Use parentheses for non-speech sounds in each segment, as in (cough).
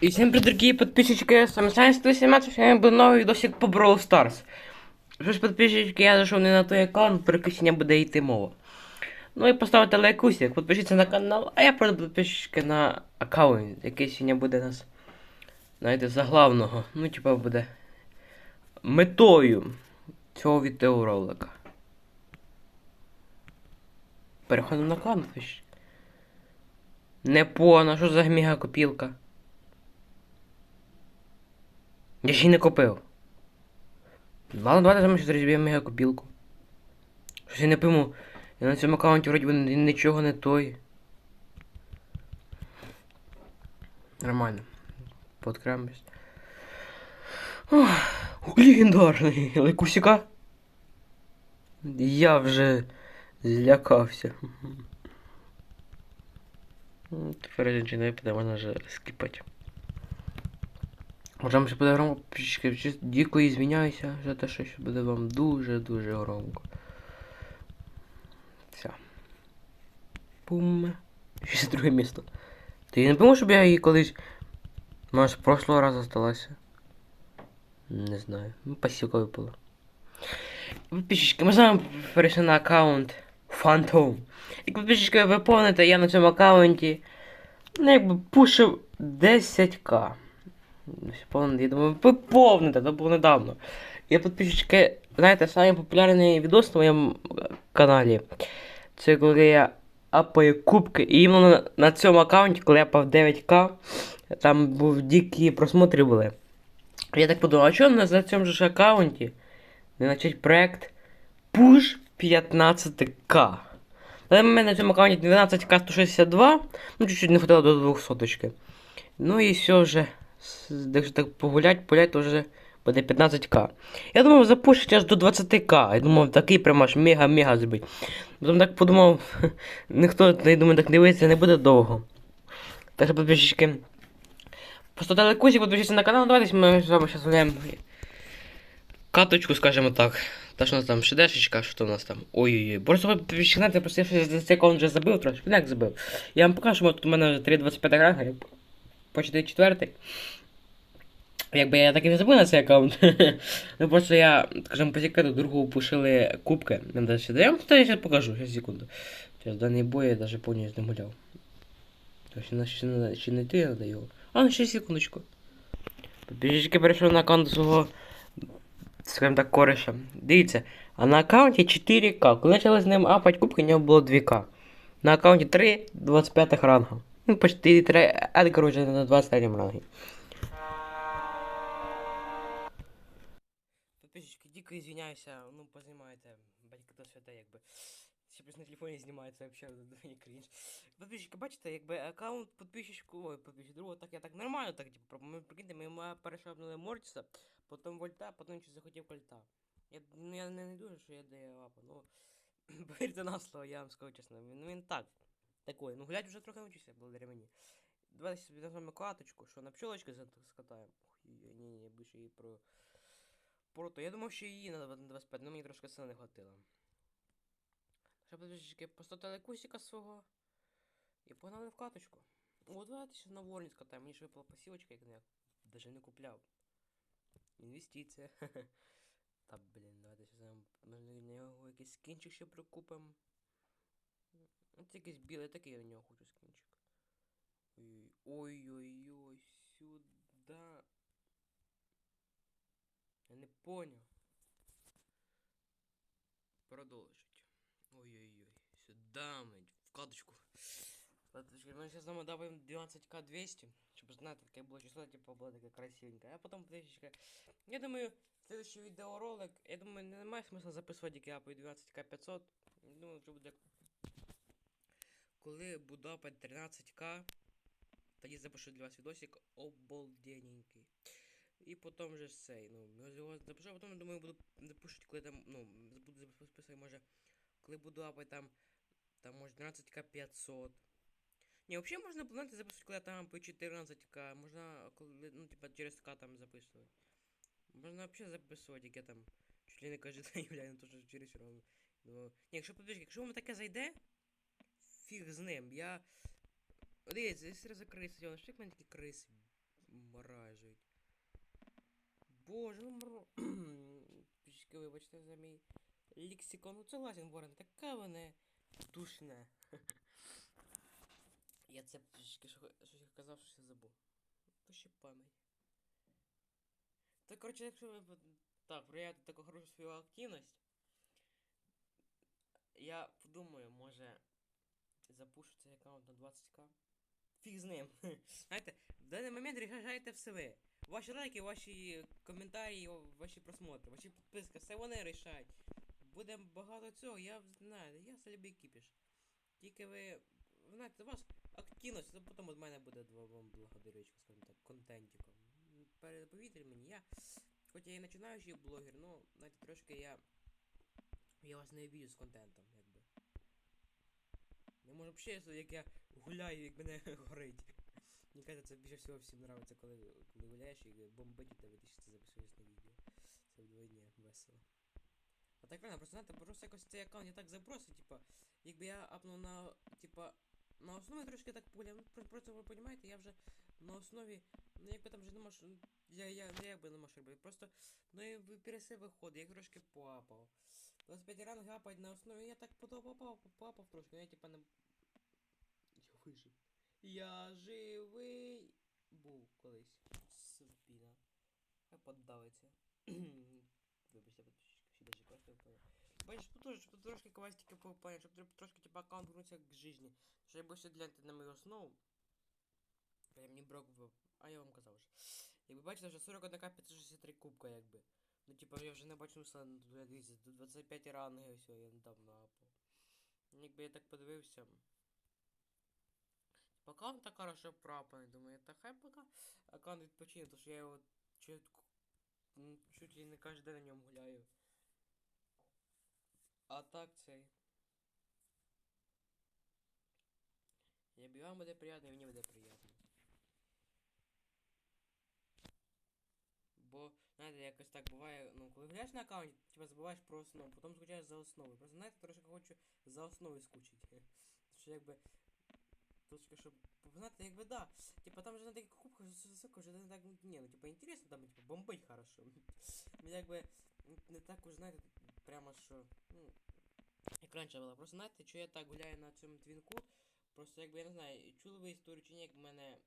И всем привет, дорогие подписчики, с вами Саня 117, сегодня буде новий відосик по Brawl Stars. Що ж, подписчики, я зайшов не на той аккаунт, про який сьогодні буде йти мова. Ну і поставити лайкусик, підпишіться на канал, а я продам підписчики на аккаунт, який сьогодні буде нас, знаєте, заглавного. Ну, типа буде метою цього відеоролика. Переходимо на аккаунт. Не понял, що за мегакопілка? Я ще й не купив. Ладно, давайте там щось розіб'ємо мегакопілку. Щось я не пойму. Я на цьому аккаунті вроді би нічого не той. Нормально. Подкремлюсь. Легендарний лайкусика. Я вже злякався. Тепер жінчина випаде, можна вже скіпати. Можемо ще буде громко. Чис- Дико извиняюся за те, що буде вам дуже-дуже громко. Все. Пум. Ще друге місто. Ти не думав, щоб я її колись. Може, з прошлого разу сталося? Не знаю. Ну, пасіка випала. Підписчики, ми з вами перейшли на аккаунт Phantom. Як підписчики ви помните, я на цьому аккаунті ну, якби пушив 10к. Повний, я думаю, ви повните, це було недавно. Я підписчики, знаєте, самий популярний відос на моєму каналі. Це коли я апаю кубки. І іменно на, цьому аккаунті, коли я апав 9к, там був дикі просмотри були. Я так подумав, а чого на цьому ж аккаунті не почати проект Push 15к? На мене на цьому аккаунті 12к 162, ну чуть-чуть не хватило до 200 Ну і все вже. Якщо так погулять, погулять, то вже буде 15к. Я думав запушить аж до 20к. Я думав, такий прям аж мега-мега зробить. Потім так подумав, (laughs) ніхто, я думаю, так дивиться, не буде довго. Так що підписчики. Просто дали кузі, підпишіться на канал, давайте ми з вами зараз гуляємо. Каточку, скажімо так. Та що у нас там шедешечка, що у нас там? Ой-ой-ой. Просто підписчики, просто я щось за аккаунт вже забив трошки. Ну, Як забив? Я вам покажу, що тут у мене вже 3.25 ранга, я почти четвертий. Якби я так і не забув на цей аккаунт. (laughs) ну просто я, скажімо, по секрету другу пушили кубки. Я вам зараз покажу, зараз секунду. Зараз даний бой я навіть повністю не гуляв. Ще, ще, ще не ти надо його. А, ну ще секундочку. Підписчики перейшов на аккаунт свого, скажімо так, кореша. Дивіться, а на аккаунті 4К. Коли почали з ним апати кубки, у нього було 2К. На аккаунті 3 25 ранга. Ну, почти 3, а короче, на 23 рангі. Подписчики, дико извиняюся, ну познімайте, батько то святе, якби. Ще на телефоні знімається вообще мені крінж. Подписчики, бачите, якби аккаунт підписчику, ой, підписчик другого, так я так нормально, так, типу, ми прикиньте, ми перешабнули Мортіса, потім Вольта, потім ще захотів Кольта. Я, ну, я не, не дуже, що я даю лапа, ну, (clears throat) повірте на слово, я вам скажу чесно, він, він так, такой, ну гулять вже трохи навчився, благодаря мені. Давайте собі назвемо каточку, що на пчелочки скатаємо. Ох, ні, ні, більше її про... Прото. Я думав, що її на 25, ну мені трошки сили не хватило. Що подписчики, поставте лайкусика свого. І погнали в каточку. О, давайте ще на ворні скатаємо. Мені ж випала посілочка, як я даже не купляв. Інвестиція. (laughs) Та блін, давайте ще нам на нього якийсь скінчик ще прикупимо. Ось якийсь білий, такий я на нього хочу скінчик. Ой- Ой-ой-ой, сюда. Я не понял. Продолжить. Ой-ой-ой. Сюда, мы в каточку. Каточки. Мы сейчас нам добавим 12к 200. Чтобы знать, какое было число, типа, было такое красивенькое. А потом, подождите, я думаю, следующий видеоролик, я думаю, немає смысла записувати, як я апаю 12к 500. Думаю, вже буде... коли буду апати 13к, тоді запишу для вас відосик обалденненький. І потім вже цей, ну, його запишу, а потім, думаю, буду запишуть, коли там, ну, буду записувати, може, коли буду апати там, там, може, 12к 500. Ні, взагалі можна планувати записувати, коли я там по 14к, можна, коли, ну, типа, через К там записувати. Можна взагалі записувати, як я там, чуть ли не кожен день гуляю, ну, то що через ровно. Ну, ні, якщо, подивіться, якщо вам таке зайде, фіг з ним, я... Дивіться, якщо ж як в мене такі криси мражуть. Боже, ну мро... Пічки, (clears throat) вибачте за мій лексикон. Ну согласен, Ворон, така вона душна. (laughs) Я це трішки що, щось казав, що я забув. То ще пам'ять. Та коротше, якщо ви так, проявити таку хорошу свою активність. Я подумаю, може запушу цей аккаунт на 20к. Фіг з ним. (laughs) Знаєте, в даний момент рішаєте все ви. Ваші лайки, ваші коментарі, ваші просмотри, ваші підписки, все вони рішають. Буде багато цього, я знаю, я любий кіпіш. Тільки ви, знаєте, вас активність, то потім від мене буде вам благодарючка, скажімо так, контентиком. Переповітрі мені, я, хоч я і починаючий блогер, ну, знаєте, трошки я. Я вас не обіжу з контентом, можу взагалі, як я гуляю, як мене (laughs) горить. Мені кажется, більше всього всім нравиться, коли, коли гуляєш і бомбить тебе, ти ще це записуєш на відео. Це вдвойні весело. А так реально, просто знаєте, просто якось цей аккаунт я так забросив, типа, якби я апнув на, типа, на основі трошки так пуля, ну, про- просто ви розумієте, я вже на основі, ну якби там вже не можу, я, я, я якби не можу робити, просто, ну і переси виходить, я трошки поапав. 25 ранг гапать на основі, я так попав, поапав трошки, ну я типа не... Я вижив. Я живий був колись. Супіна. Хай поддавиться. (clears throat) Вибачте, подписчики, ще даже квести впали. Бачиш, тут щоб тут трошки квестики повпали, щоб тр- трошки типа аккаунт вернувся к жизни. Що якби все гляньте на мою основу. Я мені брок в... А я вам казав вже. Якби бачите, вже 41 к 563 кубка, якби. Ну типа я вже не бачу тут 25 ранги, все, я недавно апав. Якби я так подивився. Пока он так хорошо пропаний, думаю, та хай пока аккаунт відпочине, тому що я його чуть, м, чуть ли не кожен день на ньому гуляю. А так цей. Якби вам буде приємно, і мені буде приємно. Бо, знаєте, якось так буває, ну, коли гуляєш на аккаунті, типа забуваєш про основу, потім скучаєш за основою. Просто знаєте, трошки хочу за основою скучити. (laughs) Тому що якби Трошки, щоб знаєте, якби да. Типа там же на таких кубках високо, вже так, ну, ні, ну типа інтересно, там типа бомбить хорошо. Ну якби не так уж, знаєте, прямо що, ну, як раніше було. Просто знаєте, що я так гуляю на цьому твінку, просто якби я не знаю, чули ви історію чи ні, як в мене,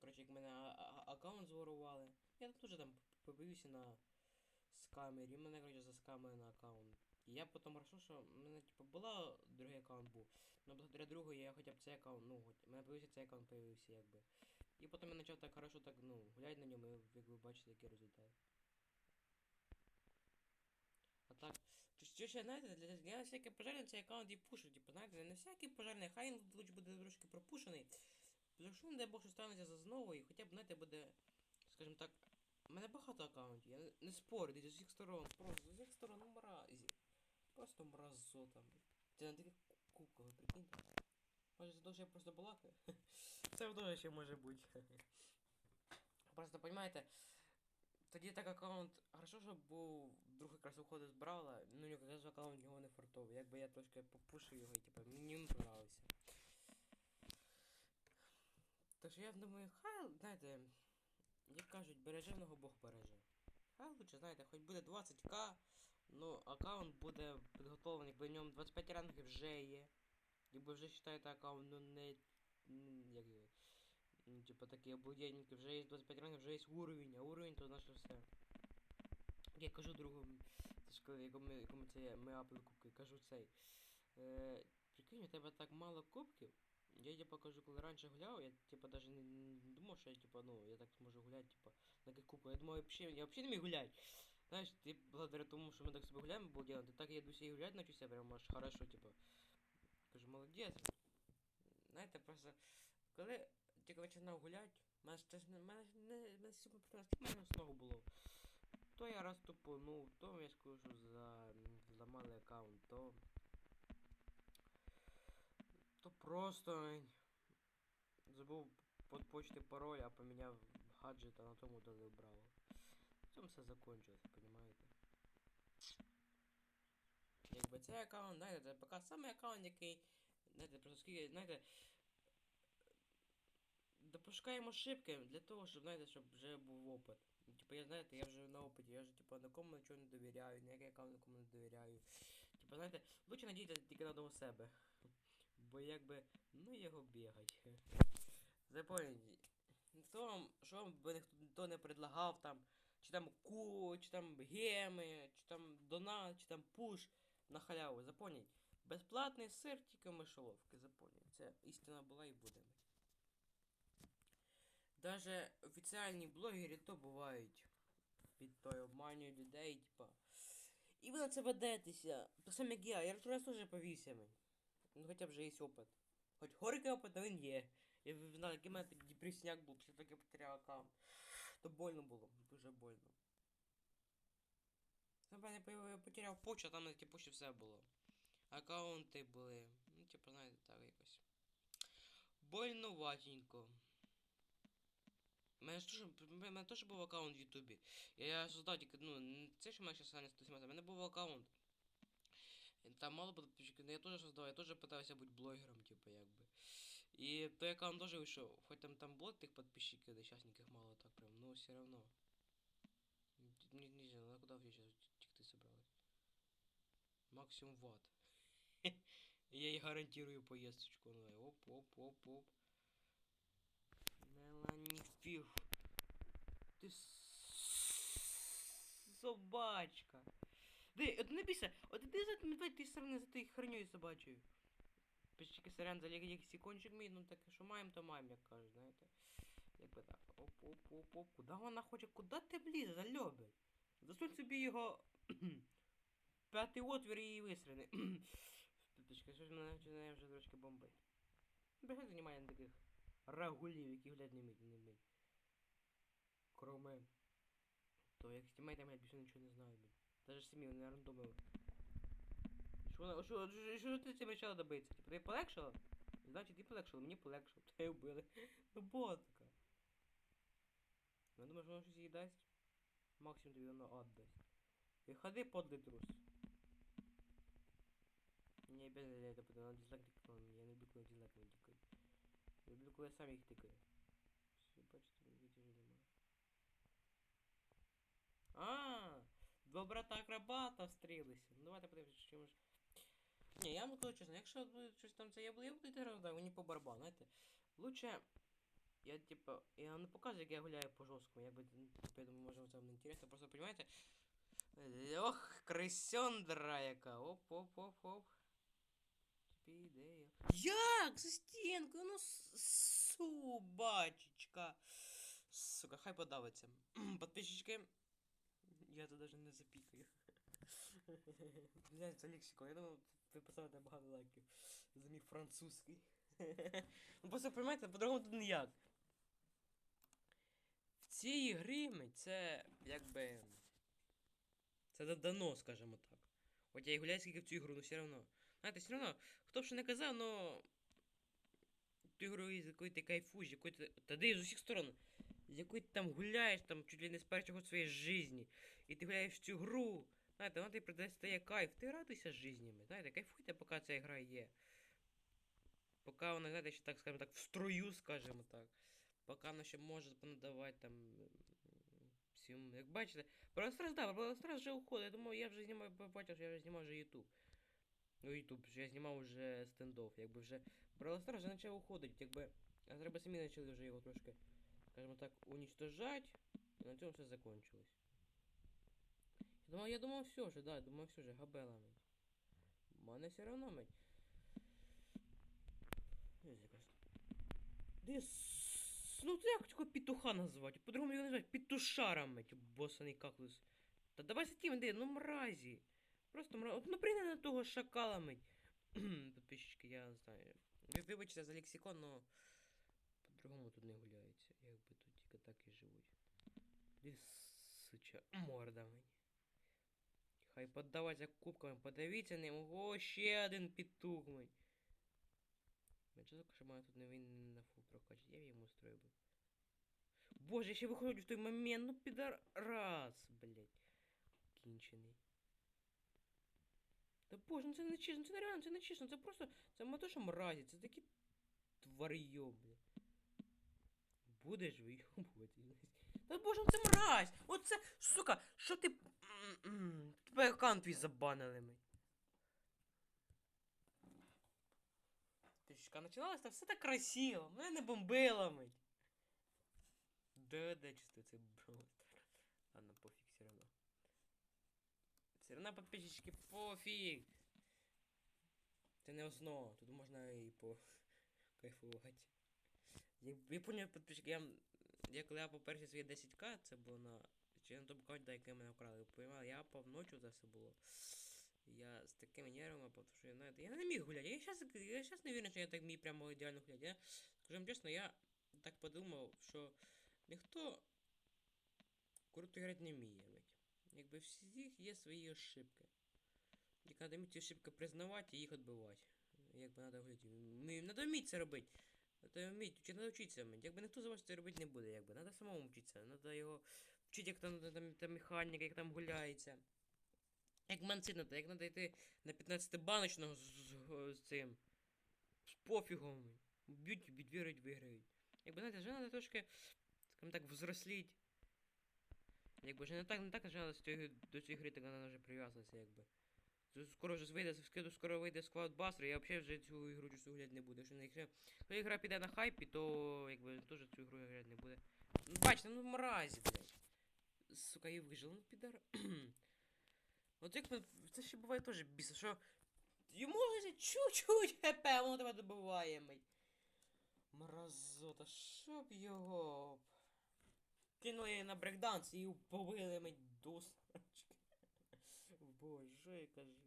коротше, як мене аккаунт зворували. Я тут теж там побився на скамері, і мене, коротше, заскамили на аккаунт. І я потім хорошо, що в мене, типу, була другий аккаунт був. Ну, благодаря другу я хоча б цей аккаунт, ну, у мене появився цей аккаунт появився, якби. І потім я почав так хорошо так, ну, гуляти на ньому, і, як ви бачите, який результат. А так, то що ще, знаєте, для, для всяких пожежних цей аккаунт і пушу, типу, знаєте, не всякий пожежний, хай він лучше буде трошки пропушений. Якщо не дай Бог, що станеться за знову, і хоча б, знаєте, буде, скажімо так, у мене багато аккаунтів, я не, не спорю, десь з усіх сторон, просто з усіх сторон ну, мразі. Просто мразота. Це на таких кубках, ви прикиньте. Може за що я просто балакаю? (laughs) Це теж ще може бути. (laughs) Просто, понимаете, тоді так аккаунт, хорошо, що був друг якраз виходив з Бравла, ну якраз аккаунт його не фартовий. Якби я трошки попушив його і типу, мені не понравився. Тож я думаю, хай, знаєте, як кажуть, береженого Бог береже. Хай лучше, знаєте, хоч буде 20к, ну аккаунт буде підготовлений, якби в ньому 25 рангів вже є. Якби вже вважаєте аккаунт, ну не. Як. Ну, типа такі обалденники, вже є 25 рангів, вже є уровень, а уровень то наше все. Я кажу другому, якому, якому це ми апли кубки, кажу цей. Е, прикинь, у тебе так мало кубків. Я типа кажу, коли раніше гуляв, я типа даже не, думав, що я типа, ну, я так зможу гуляти, типа, на таких кубках. Я думаю, вообще, я вообще не міг гуляти. Знаєш, ти благодаря тому, що ми так собі гуляємо, було діло, ти так я досі і гуляти навчився, прям аж хорошо, типа. Кажу, молодець. Знаєте, просто, коли тільки починав гуляти, мене ж не, мене мене сьогодні 15 мене основу було. То я раз тупонув, то я скажу, що за, зламали аккаунт, то... То просто забув под почти пароль, а поміняв гаджет, а на тому дали браво. В все закончилось, понимаєте? Якби цей аккаунт, знаєте, це поки самий аккаунт, який. Знаєте, просто скільки, знаєте. Доп... пошукаємо ошибки для того, щоб, знаєте, щоб вже був опит. Ну, Типа, я знаєте, я вже на опиті, я вже типа нікому нічого не довіряю, ніякий аккаунт нікому не довіряю. Типа, знаєте, лучше надіятися тільки на одного себе. Бо якби, ну його бігать. Запам'ятайте, хто вам, що вам би ніхто не предлагав там, чи там ку, чи там геми, чи там донат, чи там пуш на халяву, запам'ятайте. Безплатний сир, тільки мишоловки, запам'ятайте. Це істина була і буде. Даже офіціальні блогери то бувають. Під той обманюють людей, типа. І ви на це ведетеся. То саме як я, я раз теж повівся. Ну хоча б вже є опит. Хоч горький опит, але він є. Я в мене депресняк був, після того, як я потеряв аккаунт. То больно було, дуже больно. Напевне, я я потеряв почту, а там на тій почті все було. Аккаунти були. Ну, типу, знаєте, так якось. Больно ватенько. У мене ж мене теж був аккаунт в Ютубі. Я, создав тільки, ну, це, що в мене зараз не 117, у мене був аккаунт. Там мало подписчиків, но я теж создав, я теж питався бути блогером, типу, якби. І той аккаунт теж вийшов. Хоч там там було тих подписчиків, никаких мало все равно. Не, не знаю, на куда вообще сейчас тикты собралась? Максимум ватт. (laughs) Я ей гарантирую поездочку. Ну, оп, оп, оп, оп. Мелани фиг. Ты собачка. Ди, от не от іди за медведь тієї сторони за тією херньою собачою. Пішки сорян за лексикончик мій, ну так що маємо, то маємо, як кажуть, знаєте. Якби так. Оп, оп, оп, оп. Куда вона хоче? Куда ти влізе, зальобить? Засунь собі його (clears throat) п'ятий отвір і вистріли. Піточка, щось мене починає вже трошки бомбить. Багато немає на таких рагулів, які глядь не мить, не мить. Кроме то, як стімейте, я більше нічого не знаю, блін. Даже самі вони рандомили. Що вона, що, що, що ти цим почала добитися? Типу, ти полегшала? Значить, ти полегшила, мені полегшило, (laughs) тебе вбили. Ну, ботка. Я думаю, що вона щось їй дасть. Максимум тобі воно отдасть. І ходи подлий трус. Не обязательно это потому надо дизлайк мені. Я не люблю, коли дизлайк тикають. Я люблю, я сам їх тикаю. Все, видите, вже немає. А, два брата акробата встрілися. Ну давайте подивимося, що ми. Ні, я вам кажу чесно, якщо буде щось там це я буду, я буду йти роздай, мені по барабану, знаєте. Лучше. Я типа. Я не показую, як я гуляю по жорсткому, якби ну, типа, я думаю, може це вам не інтересно, просто понимаете. Ох, крисьондра яка. Оп, оп, оп, оп. Піде. Як? За стінкою, ну собачечка. Сука, хай подавиться. (clears throat) Подписчики. Я тут даже не запікаю. (laughs) Блять, це лексикон. Я думав, ви поставите багато лайків за мій французький. (laughs) Ну просто понимаєте, по-другому тут ніяк. В цій це якби. Це дано, скажімо так. Хоча я гуляю скільки в цю ігру, ну все равно. Знаєте, все равно, хто б що не казав, но. Ту ігру, з якої ти кайфуєш, якої ти. Та де з усіх сторон. З якої ти там гуляєш, там чуть ли не з першого своєї житті. І ти гуляєш в цю гру. Знаєте, вона тобі предостає кайф. Ти радуйся з житнями. Знаєте, кайфуйте, поки ця гра є. Поки вона, знаєте, ще так, скажімо так, в строю, скажімо так. Поки вона ще може понадавати там. Всім, як бачите, Бралстрас, да, Бралстрас вже уходить. Я думаю, я вже знімаю, що я вже знімав вже YouTube. Ну, що я знімав вже стендов, якби вже. Бралстрас вже почав уходити, якби. А треба самі почали вже його трошки, скажімо так, уничтожать. І на цьому все закончилось. Я думав, я думав, все вже, да, думав, все вже, габела, мать. Мене все равно, мать. Ось якась. Де с- Ну це як такого петуха назвати? По-другому його називають петушаром, мать, босаний каклус. Та давай сатім, де, ну мразі. Просто мразі. Ну прийди на того шакала, мать. (clears throat) Подписчики, я знаю. Ви вибачте за лексикон, но по-другому тут не гуляється. Якби тут тільки так і живуть. Де суча морда мені. Хай поддаваться кубками, подивіться ним. Ого, ще один петух, мать. Жалко, що тут не він на фул прокачать. Я йому устроїв би. Боже, я ще виходжу в той момент, ну підарас, блядь. Кінчений. Та боже, ну це не чесно, це нереально, це не чесно, це просто. Це ми то, що мразі, це такі тварьо, блядь. будеш вийобувати. Та боже, ну це мразь! Оце, сука, що ти. Тебе аккаунт твій забанили ми. Тишка починалась, там все так красиво, мене не бомбило мить. Да, да, чисто це бро. Ладно, пофіг все равно. Все равно подписчики пофіг. Це не основа, тут можна і по кайфувати. Я, я поняв, підписчики, я, я коли я по перші свої 10к, це було на. Чи на тому аккаунті, який мене вкрали, понимали, я пав ночі це все було. Я з такими нервами, тому що знаєте, я не міг гуляти. Я щас, я щас не вірю, що я так міг прямо ідеально гуляти. Я, скажу вам чесно, я так подумав, що ніхто круто грати не вміє. Ведь. Якби всіх є свої ошибки. І треба вміти ошибки признавати і їх відбивати. Якби треба гуляти. Треба вміти це робити. Треба вміти, чи треба вчитися вміти. Якби ніхто за вас це робити не буде, якби. Треба самому вчитися. Треба його вчити, як там, там, там механіка, як там гуляється. Як манцинати, як треба йти на 15 баночного з, з, з цим. З пофігом. Б'ють, відвірять, виграють. Якби знаєте, вже треба трошки, скажімо так, взросліть. Якби вже не так, не так починалося до цієї- гри, так вона вже прив'язалася, якби. Скоро вже вийде, скиду, скоро вийде Squad Buster, я взагалі вже цю ігру часу гуляти не буду. Якщо не якщо коли гра піде на хайпі, то якби теж цю ігру грати не буде. Ну, бачите, ну мразі, блядь. Сука, і вижив, ну підар. (clears throat) От як ми, це ще буває теж біса, що йому чуть-чуть хп, воно тебе добиває, мить. Мразота, щоб його. Кинули на брейкданс і побили мить до срачки. (laughs) Боже, я кажу.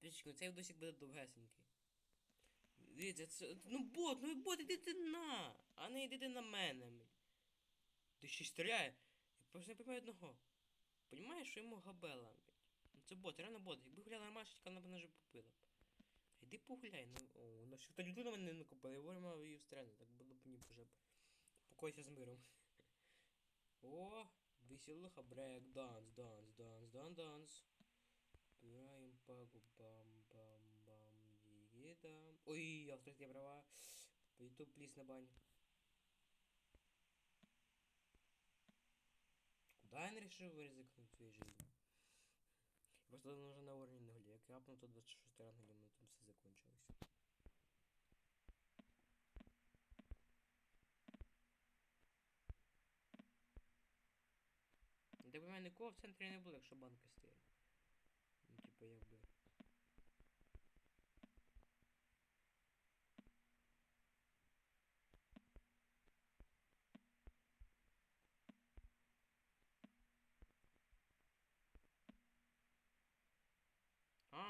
Трішки, цей досік буде довгесенький. Дивіться, це. Ну бот, ну бот, іди ти на! А не йди ти на мене. Ти ще стріляє. Я просто не розумію одного. Понімаєш, що йому габела. Ну це бот, реально бот. Якби гуляла Ромашечка, вона б вже попила. б. Іди погуляй, ну. О, вона ще та людина мене не купила, я говорю, мав її встряли, так було б ні вже б. Покойся з миром. О, веселуха, брейк, данс, данс, данс, дан, данс. Пираем по губам, бам, бам, дигидам. Ой, авторские права. По YouTube, плиз на баню. Я не решил ризикнуть в своей жизни? Просто он уже на уровне 0. Я капнул то 26 ранг, где на этом все закончилось. У мене нікого в центрі не було, якщо банки стоять. Ну, типа, якби.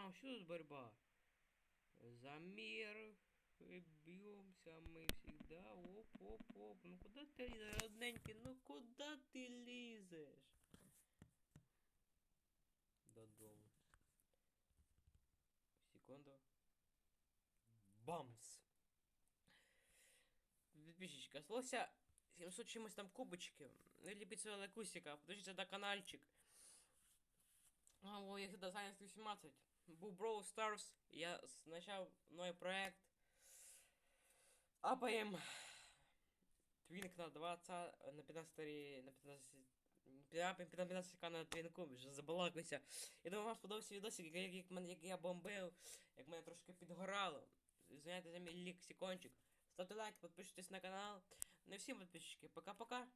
А, что тут борьба? За мир бьемся мы всегда. Оп, оп, оп. Ну куда ты лезешь, родненький? Ну куда ты лезешь? Додому. Секунду. Бамс. Підписчики, осталося 700 чимось там кубочки. Не ліпіть свого лайкусика, подпишіться на каналчик. А, о, я сюда Science 18. Був Brawl Stars. Я почав новий проект. Апаєм. Твінк на 20, на 15 на 15 на 15 на твінку, вже забалакався. Я думаю, вам сподобався відосик, як, як, як, я бомбив, як мене трошки підгорало. Звиняйте за мій ліксикончик. Ставте лайк, підписуйтесь на канал. Не всім підписчики. Пока-пока.